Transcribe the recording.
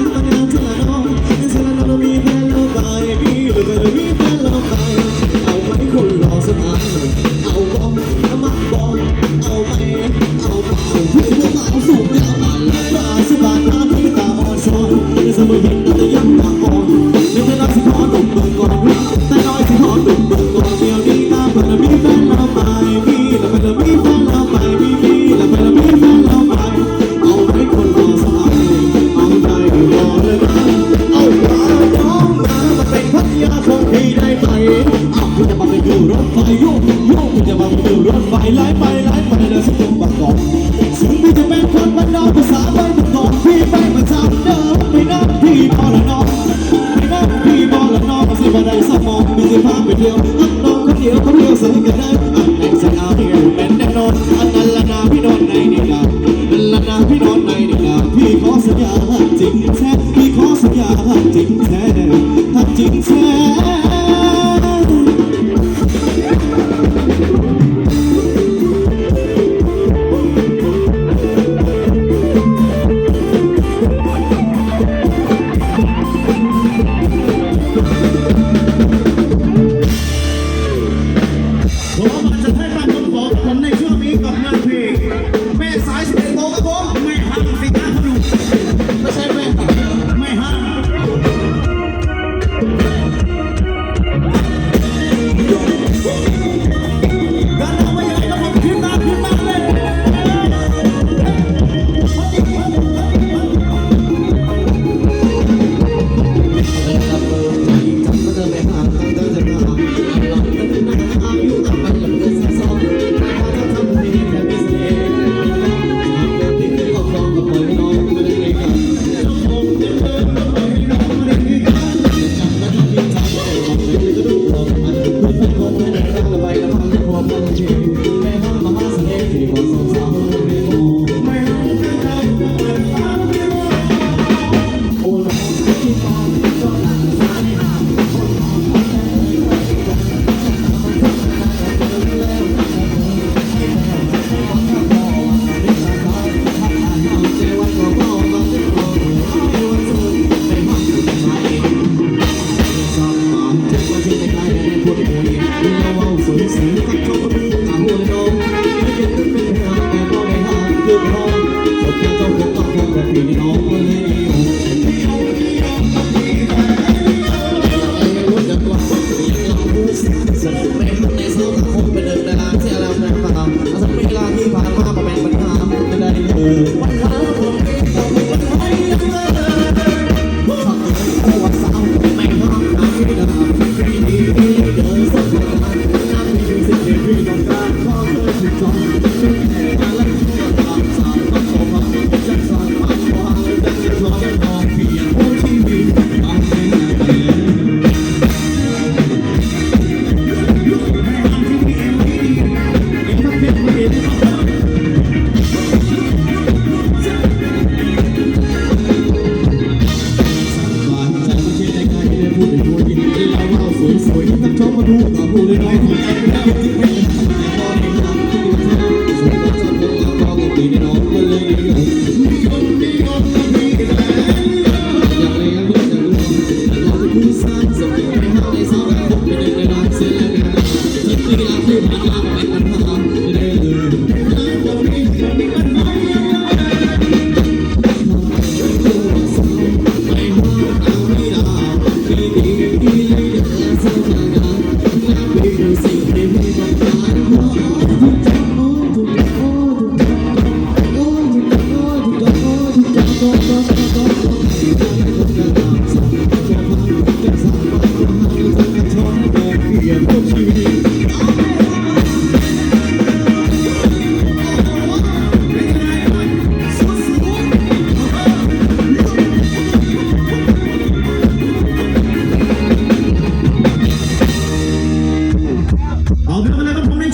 fellow, my dear a my กูจะมาไปดูรถไฟโยกโยกกูจะมาไปดูรถไฟไหลไปไหลไปแล้วสิบางกอกถึงที่จะเป็นคนบ้านนอกภาษาไม่บางกอพี่ไปประจำเดิมไม่นับพี่บอลละนอกไม่นับพี่บอลละนอกสิบ่ได้สมองมีสิพาไปเที่ยวอันน้องคนเที่ยวคนเที่ยวใส่กันได้อันไหนสักเอาที่เป็นแน่นอนอันนั้นละนาพี่นอนในนี่ละละนาพี่นอนในนี่ละพี่ขอสัญญาจริงแท้ 我听到我爸刚才给你的安